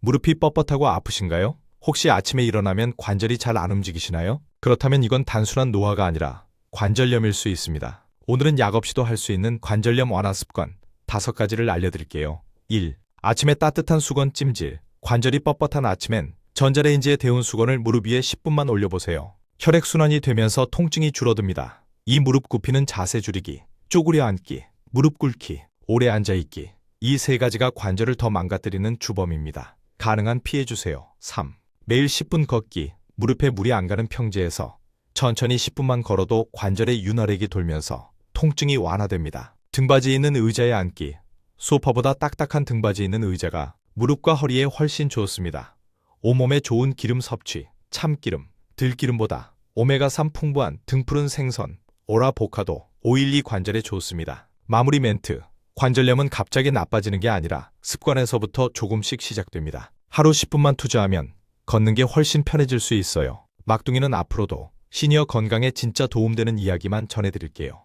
무릎이 뻣뻣하고 아프신가요? 혹시 아침에 일어나면 관절이 잘 안 움직이시나요? 그렇다면 이건 단순한 노화가 아니라 관절염일 수 있습니다. 오늘은 약 없이도 할 수 있는 관절염 완화 습관 다섯 가지를 알려드릴게요. 1. 아침에 따뜻한 수건 찜질. 관절이 뻣뻣한 아침엔 전자레인지에 데운 수건을 무릎 위에 10분만 올려보세요. 혈액순환이 되면서 통증이 줄어듭니다. 이 무릎 굽히는 자세 줄이기, 쪼그려 앉기, 무릎 꿇기, 오래 앉아있기. 이 세 가지가 관절을 더 망가뜨리는 주범입니다. 가능한 피해주세요. 3. 매일 10분 걷기. 무릎에 물이 안 가는 평지에서 천천히 10분만 걸어도 관절의 윤활액이 돌면서 통증이 완화됩니다. 등받이 있는 의자에 앉기. 소파보다 딱딱한 등받이 있는 의자가 무릎과 허리에 훨씬 좋습니다. 온몸에 좋은 기름 섭취, 참기름, 들기름보다 오메가3 풍부한 등푸른 생선, 오라보카도, 오일리 관절에 좋습니다. 마무리 멘트. 관절염은 갑자기 나빠지는 게 아니라 습관에서부터 조금씩 시작됩니다. 하루 10분만 투자하면 걷는 게 훨씬 편해질 수 있어요. 막둥이는 앞으로도 시니어 건강에 진짜 도움되는 이야기만 전해드릴게요.